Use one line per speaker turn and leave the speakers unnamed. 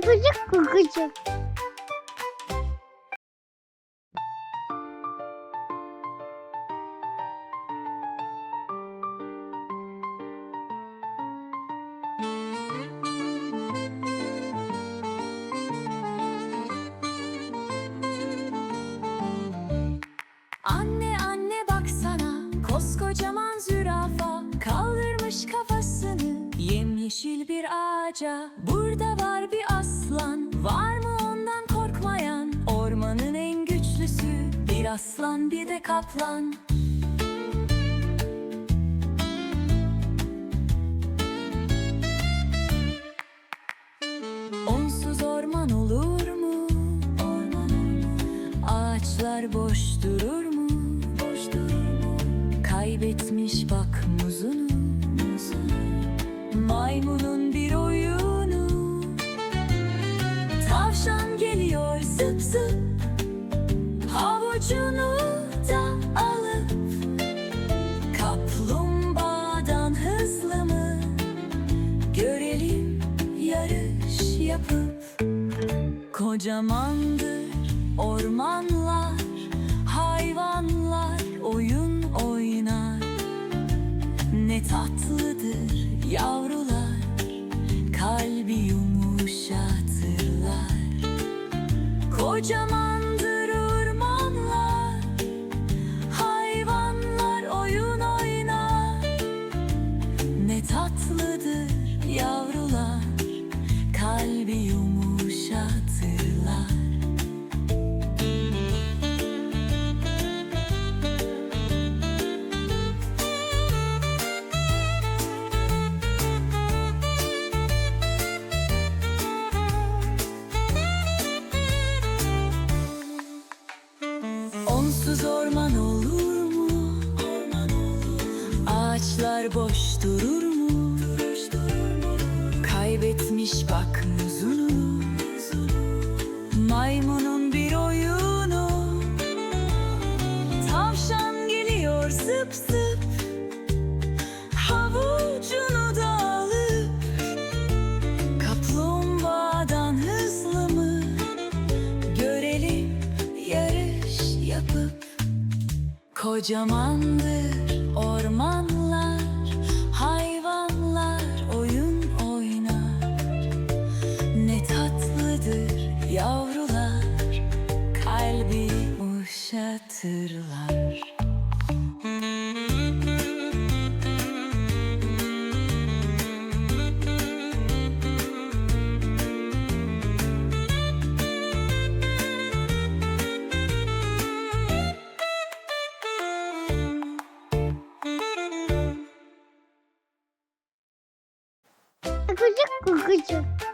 Kukucuk kukucuk.
Anne anne baksana koskocaman zürafa kaldırmış kafasını yemyeşil bir ağaca burada var bir bir aslan bir de kaplan Onsuz orman olur mu? Orman Ağaçlar boş durur mu? Boş durur mu? Kaybetmiş bak muzunu. Maymunun bir oyunu. Tavşan geliyor Kocamandır ormanlar, hayvanlar oyun oynar. Ne tatlıdır yavrular, kalbi yumuşatırlar. Kocamandır Onsuz orman olur mu? Orman olur. Ağaçlar boş durur mu? Kaybetmiş bak muzunu. Maymunun bir oyunu. Tavşan geliyor zıp zıp. Yapıp Kocamandır ormanlar Hayvanlar oyun oynar. Ne tatlıdır yavrular Kalbi uşatırlar
Kukucuk kukucuk.